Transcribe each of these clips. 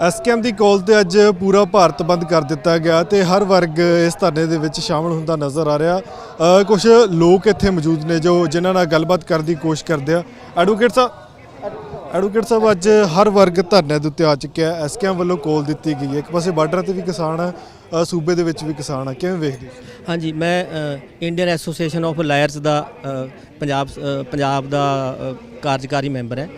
SKM ਦੀ ਕੋਲ ਤੇ ਅੱਜ ਪੂਰਾ ਭਾਰਤ ਬੰਦ ਕਰ ਦਿੱਤਾ ਗਿਆ ਤੇ ਹਰ ਵਰਗ ਇਸ ਧਰਨੇ ਦੇ ਵਿੱਚ ਸ਼ਾਮਲ ਹੁੰਦਾ ਨਜ਼ਰ ਆ ਰਿਹਾ। ਕੁਝ ਲੋਕ ਇੱਥੇ ਮੌਜੂਦ ਨੇ ਜੋ ਜਿਨ੍ਹਾਂ ਨਾਲ ਗੱਲਬਾਤ ਕਰਨ ਦੀ ਕੋਸ਼ਿਸ਼ ਕਰਦੇ ਆ। ਐਡਵੋਕੇਟ ਸਾਹਿਬ ਐਡਵੋਕੇਟ ਸਾਹਿਬ, ਅੱਜ ਹਰ ਵਰਗ ਧਰਨੇ ਦੇ ਉੱਤੇ ਆ ਚੁੱਕਿਆ ਐਸਕੇਐਮ ਵੱਲੋਂ ਕੋਲ ਦਿੱਤੀ ਗਈ ਹੈ। ਇੱਕ ਪਾਸੇ ਬਾਰਡਰ ਤੇ ਵੀ ਕਿਸਾਨ ਆ ਸੂਬੇ ਦੇ ਵਿੱਚ ਵੀ ਕਿਸਾਨ ਆ। ਕਿਵੇਂ ਵੇਖਦੇ ਹਾਂਜੀ, ਮੈਂ ਇੰਡੀਅਨ ਐਸੋਸੀਏਸ਼ਨ ਆਫ ਲਾਇਰਸ ਦਾ ਪੰਜਾਬ ਪੰਜਾਬ ਦਾ ਕਾਰਜਕਾਰੀ ਮੈਂਬਰ ਹੈ।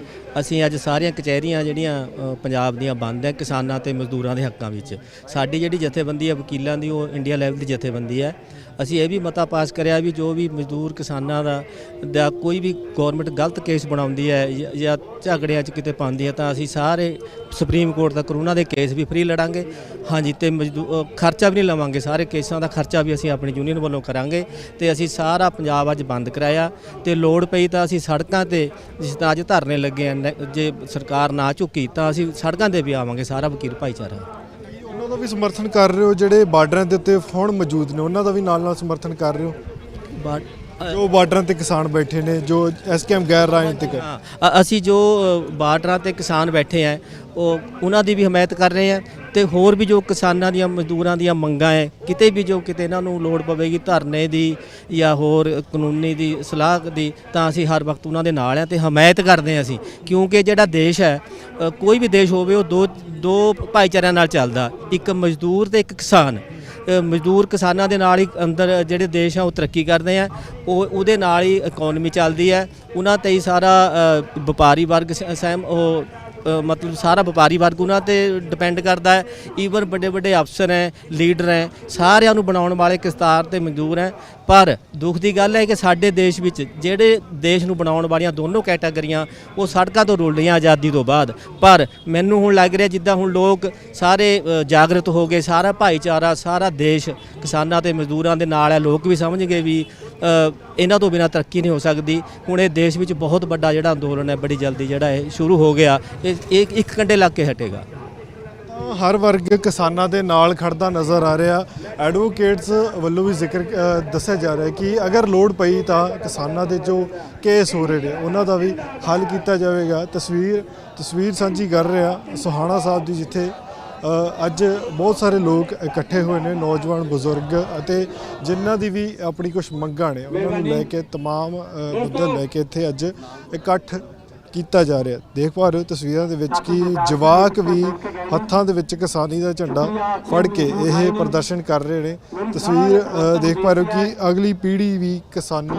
ਅਸੀਂ ਅੱਜ ਸਾਰੀਆਂ ਕਚਹਿਰੀਆਂ ਜਿਹੜੀਆਂ ਪੰਜਾਬ ਦੀਆਂ ਬੰਦ ਹੈ ਕਿਸਾਨਾਂ ਤੇ ਮਜ਼ਦੂਰਾਂ ਦੇ ਹੱਕਾਂ ਵਿੱਚ। ਸਾਡੀ ਜਿਹੜੀ ਜਥੇਬੰਦੀ ਹੈ ਵਕੀਲਾਂ ਦੀ, ਉਹ ਇੰਡੀਆ ਲੈਵਲ ਦੀ ਜਥੇਬੰਦੀ ਹੈ। ਅਸੀਂ ਇਹ ਵੀ ਮਤਾ ਪਾਸ ਕਰਿਆ ਵੀ ਜੋ ਵੀ ਮਜ਼ਦੂਰ ਕਿਸਾਨਾਂ ਦਾ ਦਾ ਕੋਈ ਵੀ ਗਵਰਨਮੈਂਟ ਗਲਤ ਕੇਸ ਬਣਾਉਂਦੀ ਹੈ ਜਾਂ- ਝਗੜਿਆਂ 'ਚ ਕਿਤੇ ਪਾਉਂਦੀ ਹੈ ਤਾਂ ਅਸੀਂ ਸਾਰੇ ਸੁਪਰੀਮ ਕੋਰਟ ਦਾ ਕਰੋਨਾ ਦੇ ਕੇਸ ਵੀ ਫ੍ਰੀ ਲੜਾਂਗੇ। ਹਾਂਜੀ, ਤੇ ਮਜ਼ਦੂ ਖਰਚਾ ਵੀ ਨਹੀਂ ਲਵਾਂਗੇ, ਸਾਰੇ ਕੇਸਾਂ ਦਾ ਖਰਚਾ ਵੀ ਅਸੀਂ ਆਪਣੀ ਯੂਨੀਅਨ ਵੱਲੋਂ ਕਰਾਂਗੇ ਤੇ ਅਸੀਂ ਸਾਰਾ ਪੰਜਾਬ ਅੱਜ ਬੰਦ ਕਰਾਇਆ ਤੇ ਲੋੜ ਪਈ ਤਾਂ ਅਸੀਂ ਸੜਕਾਂ ਤੇ ਜਿਸ ਤਰ੍ਹਾਂ ਅੱਜ ਧਰਨੇ ਲੱਗੇ ਆ ਜੇ ਸਰਕਾਰ ਨਾ ਝੁਕੀ ਤਾਂ ਅਸੀਂ ਸੜਕਾਂ ਤੇ ਵੀ ਆਵਾਂਗੇ, ਸਾਰਾ ਵਕੀਲ ਭਾਈਚਾਰਾ। ਉਹਨਾਂ ਦਾ ਵੀ ਸਮਰਥਨ ਕਰ ਰਹੇ ਹੋ? ਜਿਹੜੇ ਬਾਰਡਰਾਂ ਦੇ ਉੱਤੇ ਹੁਣ ਮੌਜੂਦ ਨੇ ਉਹਨਾਂ ਦਾ ਵੀ ਨਾਲ ਨਾਲ ਸਮਰਥਨ ਕਰ ਰਹੇ ਹੋ? ਬਟ ਜੋ ਬਾਰਡਰਾਂ ਤੇ ਕਿਸਾਨ ਬੈਠੇ ਨੇ ਜੋ ਐਸਕੇਐਮ ਗੈਰ ਰਾਜਨੀਤਿਕ ਹੈ। ਹਾਂ ਅ- ਅਸੀਂ ਜੋ ਅ, ਬਾਰਡਰਾਂ ਤੇ ਕਿਸਾਨ ਬੈਠੇ ਆ ਉਹ ਉਹਨਾਂ ਦੀ ਵੀ ਹਮਾਇਤ ਕਰ ਰਹੇ ਆ ਤੇ ਹੋਰ ਵੀ ਜੋ ਕਿਸਾਨਾਂ ਦੀਆਂ ਮਜ਼ਦੂਰਾਂ ਦੀਆਂ ਮੰਗਾਂ ਹੈ ਕਿਤੇ ਵੀ ਜੋ ਕਿਤੇ ਇਹਨਾਂ ਨੂੰ ਲੋੜ ਪਵੇਗੀ ਧਰਨੇ ਦੀ ਜਾਂ ਹੋਰ ਕਾਨੂੰਨੀ ਦੀ ਸਲਾਹ ਦੀ ਤਾਂ ਅਸੀਂ ਹਰ ਵਕਤ ਉਹਨਾਂ ਦੇ ਨਾਲ ਆ ਤੇ ਹਮਾਇਤ ਕਰਦੇ ਆ ਅਸੀਂ। ਕਿਉਂਕਿ ਜਿਹੜਾ ਦੇਸ਼ ਹੈ ਕੋਈ ਵੀ ਦੇਸ਼ ਹੋਵੇ, ਉਹ ਦੋ ਦੋ ਭਾਈਚਾਰਿਆਂ ਨਾਲ ਚੱਲਦਾ। ਇੱਕ ਮਜ਼ਦੂਰ ਤੇ ਇੱਕ ਕਿਸਾਨ। ਮਜ਼ਦੂਰ ਕਿਸਾਨਾਂ ਦੇ ਨਾਲ ਹੀ ਅੰਦਰ ਜਿਹੜੇ ਦੇਸ਼ ਆ, ਉਹ ਤਰੱਕੀ ਕਰਦੇ ਆ। ਉਹ, ਉਹਦੇ ਨਾਲ ਹੀ ਇਕਨੋਮੀ ਚੱਲਦੀ ਹੈ। ਉਹਨਾਂ ਤੇ ਹੀ ਸਾਰਾ ਵਪਾਰੀ ਵਰਗ ਸ- ਸਹਿਮ, ਉਹ ਮਤਲਬ ਸਾਰਾ ਵਪਾਰੀ ਵਰਗ ਉਹਨਾਂ ਤੇ ਡਿਪੈਂਡ ਕਰਦਾ ਹੈ। ਈਵਨ ਵੱਡੇ ਵੱਡੇ ਅਫਸਰ ਹੈ ਲੀਡਰ ਹੈ, ਸਾਰਿਆਂ ਨੂੰ ਬਣਾਉਣ ਵਾਲੇ ਕਿਸਤਾਰ ਤੇ ਮਜ਼ਦੂਰ ਹੈ। ਪਰ ਦੁੱਖ ਦੀ ਗੱਲ ਹੈ ਕਿ ਸਾਡੇ ਦੇਸ਼ ਵਿੱਚ ਜਿਹੜੇ ਦੇਸ਼ ਨੂੰ ਬਣਾਉਣ ਵਾਲੀਆਂ ਦੋਨੋਂ ਕੈਟਾਗਰੀਆਂ ਉਹ ਸੜਕਾਂ ਤੋਂ ਰੁਲ ਰਹੀਆਂ ਆਜ਼ਾਦੀ ਤੋਂ ਬਾਅਦ। ਪਰ ਮੈਨੂੰ ਹੁਣ ਲੱਗ ਰਿਹਾ ਜਿੱਦਾਂ ਹੁਣ ਲੋਕ ਸਾਰੇ ਜਾਗਰਤ ਹੋ ਗਏ, ਸਾਰਾ ਭਾਈਚਾਰਾ, ਸਾਰਾ ਦੇਸ਼ ਕਿਸਾਨਾਂ ਤੇ ਮਜ਼ਦੂਰਾਂ ਦੇ ਨਾਲ ਹੈ। ਲੋਕ ਵੀ ਸਮਝ ਗਏ ਵੀ ਇਹਨਾਂ ਤੋਂ ਬਿਨਾਂ ਤਰੱਕੀ ਨਹੀਂ ਹੋ ਸਕਦੀ। ਹੁਣ ਇਹ ਦੇਸ਼ ਵਿੱਚ ਬਹੁਤ ਵੱਡਾ ਜਿਹੜਾ ਅੰਦੋਲਨ ਹੈ, ਬੜੀ ਜਲਦੀ ਜਿਹੜਾ ਇਹ ਸ਼ੁਰੂ ਹੋ ਗਿਆ। ਇਹ ਇੱਕ ਘੰਟੇ ਲੱਗ ਕੇ ਹਟੇਗਾ। ਹਰ ਵਰਗ ਕਿਸਾਨਾਂ ਦੇ ਨਾਲ ਖੜਦਾ ਨਜ਼ਰ ਆ ਰਿਹਾ। ਐਡਵੋਕੇਟਸ ਵੱਲੋਂ ਵੀ ਜ਼ਿਕਰ ਦੱਸਿਆ ਜਾ ਰਿਹਾ ਕਿ ਅਗਰ ਲੋੜ ਪਈ ਤਾਂ ਕਿਸਾਨਾਂ ਦੇ ਜੋ ਕੇਸ ਹੋ ਰਹੇ ਨੇ, ਉਹਨਾਂ ਦਾ ਵੀ ਹੱਲ ਕੀਤਾ ਜਾਵੇਗਾ। ਤਸਵੀਰ ਤਸਵੀਰ ਸਾਂਝੀ ਕਰ ਰਿਹਾ ਸੁਹਾਣਾ ਸਾਹਿਬ ਦੀ, ਜਿੱਥੇ ਅੱਜ ਬਹੁਤ ਸਾਰੇ ਲੋਕ ਇਕੱਠੇ ਹੋਏ ਨੇ ਨੌਜਵਾਨ ਬਜ਼ੁਰਗ ਅਤੇ ਜਿਨ੍ਹਾਂ ਦੀ ਵੀ ਆਪਣੀ ਕੁਝ ਮੰਗਾਂ ਨੇ ਉਹਨਾਂ ਨੂੰ ਲੈ ਕੇ तमाम ਅ, ਮੁੱਦੇ ਲੈ ਕੇ ਇੱਥੇ ਅੱਜ ਇਕੱਠ ਕੀਤਾ ਜਾ ਰਿਹਾ ਦੇਖ ਪਾ ਰਹੇ ਹੋ ਤਸਵੀਰਾਂ ਦੇ ਵਿੱਚ ਕਿ ਜਵਾਕ ਵੀ ਹੱਥਾਂ ਦੇ ਵਿੱਚ ਕਿਸਾਨੀ ਦਾ ਝੰਡਾ ਫੜ ਕੇ ਇਹ ਪ੍ਰਦਰਸ਼ਨ ਕਰ ਰਹੇ ਨੇ ਤਸਵੀਰ ਅ, ਦੇਖ ਪਾ ਰਹੇ ਹੋ ਕਿ ਅਗਲੀ ਪੀੜ੍ਹੀ ਵੀ ਕਿਸਾਨੀ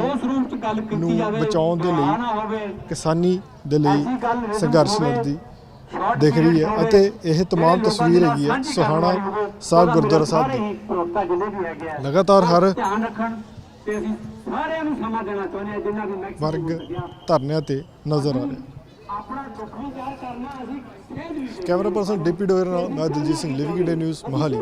ਨੂੰ ਬਚਾਉਣ ਦੇ ਲਈ ਕਿਸਾਨੀ ਦੇ ਲਈ ਸੰਘਰਸ਼ ਲੜਦੀ ਦਿਖ ਰਹੀ ਹੈ ਅਤੇ ਇਹ तमाम ਤਸਵੀਰ ਹੈਗੀ ਹੈ ਸੁਹਾਣਾ ਸਾਹਿਬ ਗੁਰਦੁਆਰਾ ਸਾਹਿਬ ਦੀ ਲਗਾਤਾਰ ਹਰ ਧਿਆਨ ਰੱਖਣ ਤੇ ਅਸੀਂ ਸਾਰਿਆਂ ਨੂੰ ਸਮਾਂ ਦੇਣਾ ਚਾਹੁੰਦੇ ਹਾਂ ਜਿਨ੍ਹਾਂ ਦੀ ਮੈਕਸਿਮਮ ਵਰਗ ਧਰਨਿਆਂ ਤੇ ਨਜ਼ਰ ਆ ਰਿਹਾ ਆਪਣਾ ਦੁੱਖ ਵੀ ਜ਼ਾਹਿਰ ਕਰਨਾ ਅਸੀਂ ਸੇਧ ਵੀ ਕੈਮਰਾ ਪਰਸਨ ਡੀਪੀ ਡੋਇਰ ਨਾਲ ਮੈਂ Daljit Singh living day news Mohali